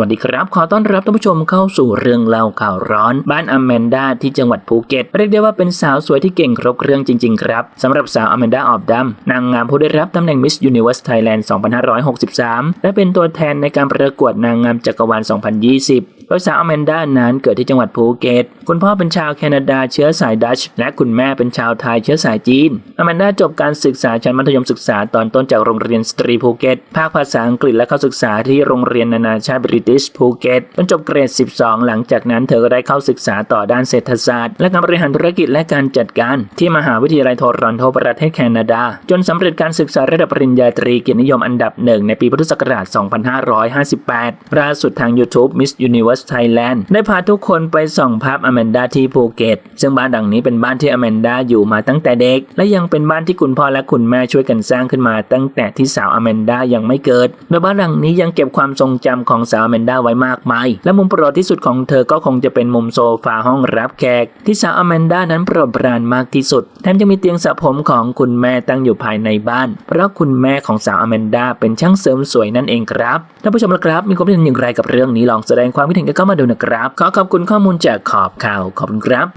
วัสดีครับ ขอต้อนรับท่านผู้ชมเข้าสู่เรื่องเล่าข่าวร้อน บ้านอแมนดาที่จังหวัดภูเก็ต เรียกได้ว่าเป็นสาวสวยที่เก่งครบเครื่องจริง ๆ ครับสำหรับสาวอแมนดาออบดัมนางงามผู้ได้รับตำแหน่งมิสยูนิเวอร์สไทยแลนด์ 2563 และเป็นตัวแทนในการประกวดนางงามจักรวาล 2020 โดยสาวอแมนดานั้นเกิดที่จังหวัดภูเก็ต คุณพ่อเป็นชาวแคนาดาเชื้อสายดัช และคุณแม่เป็นชาวไทยเชื้อสายจีน อแมนดาจบการศึกษาชั้นมัธยมศึกษาตอนต้นจากโรงเรียนสตรีภูเก็ต ภาคภาษาอังกฤษและเข้าศึกษาที่โรงเรียนนานาชาติบริติชภูเก็ตจนจบเกรด 12 หลังจากนั้นเธอก็ได้เข้าศึกษาต่อด้านเศรษฐศาสตร์ และการบริหารธุรกิจและการจัดการ ที่มหาวิทยาลัยโทรอนโตประเทศแคนาดา จนสำเร็จการศึกษาระดับปริญญาตรีเกียรตินิยมอันดับหนึ่งในปีพุทธศักราช 2558ล่าสุดทาง YouTube Miss Universe Thailand ได้พาทุกคนไปส่องภาพอแมนดาที่ภูเก็ต ซึ่งบ้านดังนี้เป็นบ้านที่อแมนดาอยู่มาตั้งแต่เด็ก และยังเป็นบ้านที่คุณพ่อและคุณแม่ช่วยกันสร้างขึ้นมา ตั้งแต่ที่สาวอแมนดายังไม่เกิด โดยบ้านหลังนี้ยังเก็บความทรงจำของสาวอแมนดาไว้มากมาย และมุมโปรดที่สุดของเธอก็คงจะเป็นมุมโซฟาห้องรับแขก ที่สาวอแมนดานั้นโปรดปรานมากที่สุด แถมยังมีเตียงสระผมของคุณแม่ตั้งอยู่ภายในบ้าน เพราะคุณแม่ของสาวอแมนดาเป็นช่างเสริมสวยนั่นเองครับ ท่านผู้ชมละครับ มีความคิดเห็นอย่างไรกับเรื่องนี้ลองแสดงความคิดเห็นแล้วก็มาดูนะครับ ขอขอบคุณข้อมูลจากขอบข่าวขอบคุณครับ